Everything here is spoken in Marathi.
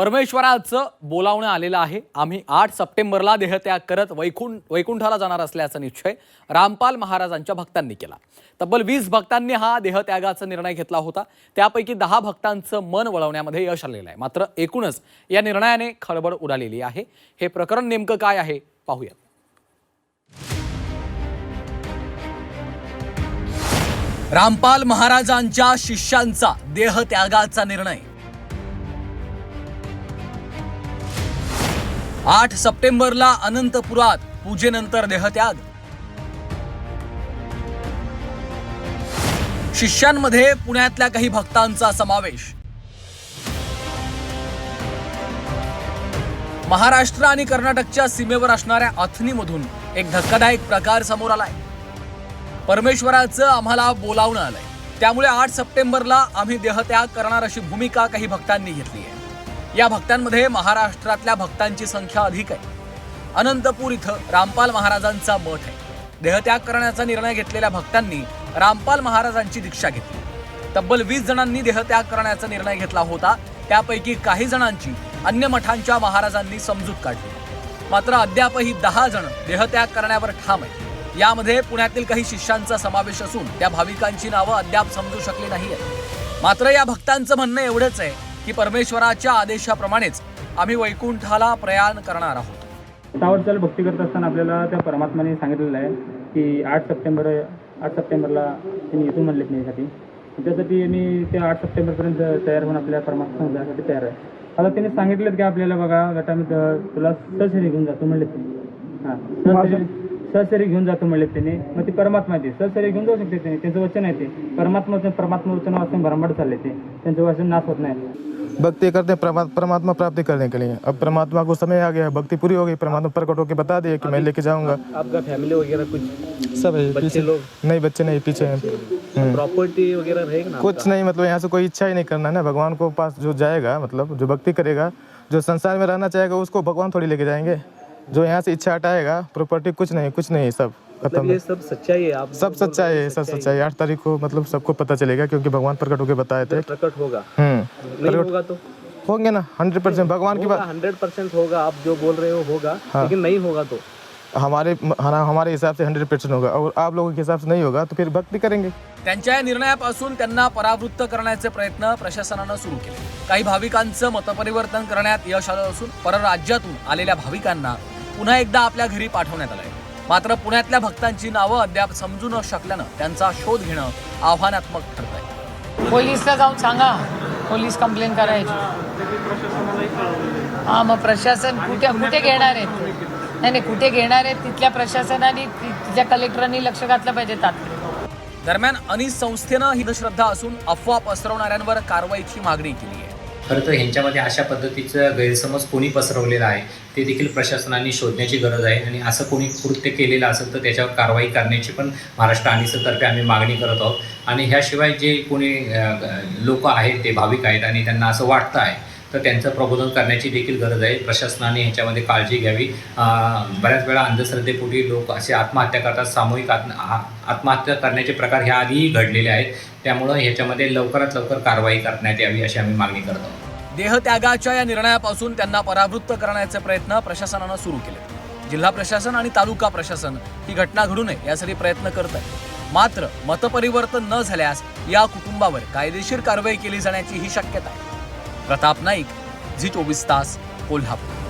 परमेश्वराचं बोलावणं आलेलं आहे. आम्ही आठ सप्टेंबरला देहत्याग करत वैकुंठ वैकुंठाला जाणार असल्याचा निश्चय रामपाल महाराजांच्या भक्तांनी केला. तब्बल वीस भक्तांनी हा देहत्यागाचा निर्णय घेतला होता. त्यापैकी दहा भक्तांचं मन वळवण्यामध्ये यश आलेलं आहे. मात्र एकूणच या निर्णयाने खळबळ उडालेली आहे. हे प्रकरण नेमकं काय आहे? पाहूयात. रामपाल महाराजांच्या शिष्यांचा देहत्यागाचा निर्णय आठ सप्टेंबरला अनंतपुरात पूजेनंतर देहत्याग. शिष्यांमध्ये पुण्यातल्या काही भक्तांचा समावेश. महाराष्ट्र आणि कर्नाटकच्या सीमेवर असणाऱ्या अथनीमधून एक धक्कादायक प्रकार समोर आलाय. परमेश्वराचं आम्हाला बोलावणं आलंय. त्यामुळे आठ सप्टेंबरला आम्ही देहत्याग करणार अशी भूमिका काही भक्तांनी घेतली आहे या भक्तांमध्ये महाराष्ट्रातल्या भक्तांची संख्या अधिक आहे. अनंतपूर इथं रामपाल महाराजांचा मठ आहे. देहत्याग करण्याचा निर्णय घेतलेल्या भक्तांनी रामपाल महाराजांची दीक्षा घेतली. तब्बल वीस जणांनी देहत्याग करण्याचा निर्णय घेतला होता. त्यापैकी काही जणांची अन्य मठांच्या महाराजांनी समजूत काढली. मात्र अद्यापही दहा जण देहत्याग करण्यावर ठाम आहेत. यामध्ये पुण्यातील काही शिष्यांचा समावेश असून त्या भाविकांची नावं अद्याप समजू शकली नाही आहेत मात्र या भक्तांचं म्हणणं एवढंच आहे की परमेश्वराच्या आदेशाप्रमाणेच आम्ही वैकुंठाला प्रयाण करणार आहोत. सावरचाल भक्ती करत असताना आपल्याला त्या परमात्माने सांगितलेलं आहे की आठ सप्टेंबर आठ सप्टेंबरला त्यांनी येतो म्हणले माझ्यासाठी त्यासाठी मी त्या आठ सप्टेंबरपर्यंत तयार होऊन आपल्या परमात्मा जाण्यासाठी तयार आहे. आता त्यांनी सांगितलं की आपल्याला बघा गटामध्ये तुला सहज निघून जातो म्हणले हां सहशरी घेऊन जातो म्हणले त्यांनी मग ते परमात्मा ते सहशरी घेऊन जाऊ शकते त्यांनी त्यांचं वचन आहे ते परमात्मा परमात्मा वचन वाचून भरमड चालले ते त्यांचं वचन नाश होत नाही भक्ति करते हैं परमा- परमात्मा प्राप्ति करने के लिए अब परमात्मा को समय आ गया है भक्ति पूरी हो गई परमात्मा प्रकट होकर बता दिया कि मैं लेके जाऊँगा आपका फैमिली वगैरह कुछ सब है बच्चे पीछे लोग नहीं बच्चे नहीं पीछे हैं। प्रॉपर्टी वगैरह रहेगा कुछ नहीं मतलब यहाँ से कोई इच्छा ही नहीं करना है ना भगवान को पास जो जाएगा मतलब जो भक्ति करेगा जो संसार में रहना चाहेगा उसको भगवान थोड़ी लेके जाएँगे जो यहाँ से इच्छा हटाएगा प्रॉपर्टी कुछ नहीं कुछ नहीं सब मतलब खत्म ये सब सच्चाई है आप सब सच्चाई है सब सच्चाई है। आठ तारीख को मतलब सबको पता चलेगा क्योंकि भगवान प्रकट होकर बताए थे। प्रकट होगा। हम्म। नहीं होगा तो? होंगे ना हंड्रेड परसेंट भगवान की होगा बात हंड्रेड परसेंट होगा आप जो बोल रहे हो होगा लेकिन नहीं होगा तो? हमारे हमारा- हमारे हिसाब से हंड्रेड परसेंट होगा और आप लोगों के हिसाब से नहीं होगा तो फिर भक्ति करेंगे। त्यांच्या या निर्णयापासून त्यांना परावृत्त करण्याचे प्रयत्न प्रशासनानं सुरू केले. काही भाविकांचं मतपरिवर्तन करण्यात यश आलं असून परराज्यातून आलेल्या भाविकांना पुन्हा एकदा आपल्या घरी पाठवण्यात आलंय. मात्र पुण्यातल्या भक्तांची नावं अद्याप समजू न शकल्यानं त्यांचा शोध घेणं आव्हानात्मक ठरत आहे पोलीसला जाऊन सांगा. पोलीस कंप्लेंट करायची. हां मग प्रशासन कुठे कुठे घेणार आहेत? नाही नाही कुठे घेणार आहेत तिथल्या प्रशासनाने तिथल्या कलेक्टरांनी लक्ष घातलं पाहिजे तात्काळ दरम्यान अनिस संस्थेनं ही श्रद्धा असून अफवा पसरवणाऱ्यांवर कारवाईची मागणी केली आहे खरं तर ह्यांच्यामध्ये अशा पद्धतीचं गैरसमज कोणी पसरवलेला आहे ते देखील प्रशासनाने शोधण्याची गरज आहे आणि असं कोणी कृत्य केलेलं असेल तर त्याच्यावर कारवाई करण्याची पण महाराष्ट्र अनिसतर्फे आम्ही मागणी करत आहोत. आणि ह्याशिवाय जे कोणी लोक आहेत ते भाविक आहेत आणि त्यांना असं वाटतं आहे तर त्यांचं प्रबोधन करण्याची देखील गरज आहे. प्रशासनाने ह्याच्यामध्ये काळजी घ्यावी. बऱ्याच वेळा अंधश्रद्धेपोटी लोक असे आत्महत्या करतात. सामूहिक आत्म आत्महत्या करण्याचे प्रकार ह्या आधीही घडलेले आहेत. त्यामुळं ह्याच्यामध्ये लवकरात लवकर कारवाई करण्यात यावी अशी आम्ही मागणी करत. आहोत देहत्यागाच्या या निर्णयापासून त्यांना परावृत्त करण्याचे प्रयत्न प्रशासनानं सुरू केले जिल्हा प्रशासन आणि तालुका प्रशासन ही घटना घडू नये यासाठी प्रयत्न करत आहे मात्र मतपरिवर्तन न झाल्यास या कुटुंबावर कायदेशीर कारवाई केली जाण्याची ही शक्यता आहे. प्रताप नाईक झी चोवीस तास कोल्हापूर.